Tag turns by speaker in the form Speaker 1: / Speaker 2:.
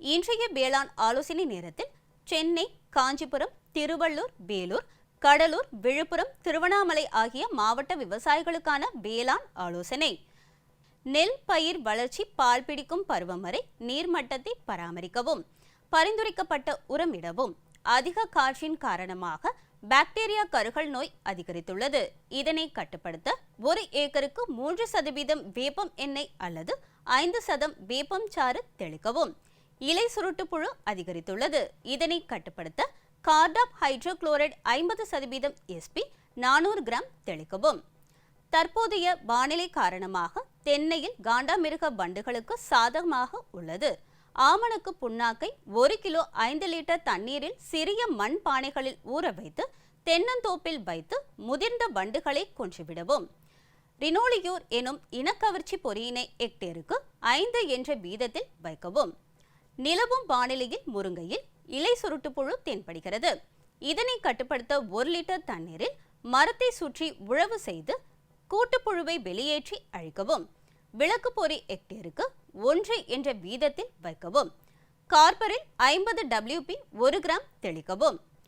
Speaker 1: இன்றைய வேளாண் ஆலோசனை நேரத்தில் சென்னை காஞ்சிபுரம் திருவள்ளூர் வேலூர் கடலூர் விழுப்புரம் திருவண்ணாமலை ஆகிய மாவட்ட விவசாயிகளுக்கான வேளாண் ஆலோசனை. நெல் பயிர் வளர்ச்சி பால் பிடிக்கும் பருவம் வரை நீர்மட்டத்தை பராமரிக்கவும் பரிந்துரைக்கப்பட்ட உரமிடவும் அதிக காற்றின் காரணமாக பாக்டீரியா கருகல் நோய் அதிகரித்துள்ளது. இதனை கட்டுப்படுத்த ஒரு ஏக்கருக்கு மூன்று சதவீதம் வேப்பம் எண்ணெய் அல்லது ஐந்து சதம் வேப்பம் சாறு தெளிக்கவும். இலை சுருட்டு புழு அதிகரித்துள்ளது. இதனை கட்டுப்படுத்த கார்டாப் ஹைட்ரோகுளோரைடு ஐம்பது சதவீதம் எஸ்பி நானூறு கிராம் தெளிக்கவும். தற்போதைய வானிலை காரணமாக தென்னையில் காண்டாமிருக வண்டுகளுக்கு சாதகமாக உள்ளது. ஆமணக்கு புண்ணாக்கை ஒரு கிலோ ஐந்து லிட்டர் தண்ணீரில் சிறிய மண் பானைகளில் ஊற வைத்து தென்னந்தோப்பில் வைத்து முதிர்ந்த வண்டுகளை கொன்றுவிடவும். ரினோலியூர் எனும் இனக்கவர்ச்சி பொறியினை எக்டேருக்கு ஐந்து என்ற வீதத்தில் வைக்கவும். நிலவும் வானிலையில் முருங்கையில் இலை சுருட்டுப்புழு தென்படுகிறது. இதனை கட்டுப்படுத்த ஒரு லிட்டர் தண்ணீரில் மரத்தை சுற்றி உழவு செய்து கூட்டுப்புழுவை வெளியேற்றி அழிக்கவும். விளக்கு பொறி ஹெக்டேருக்கு ஒன்று என்ற வீதத்தில் வைக்கவும். கார்பரில் ஐம்பது டபிள்யூபி ஒரு கிராம் தெளிக்கவும்.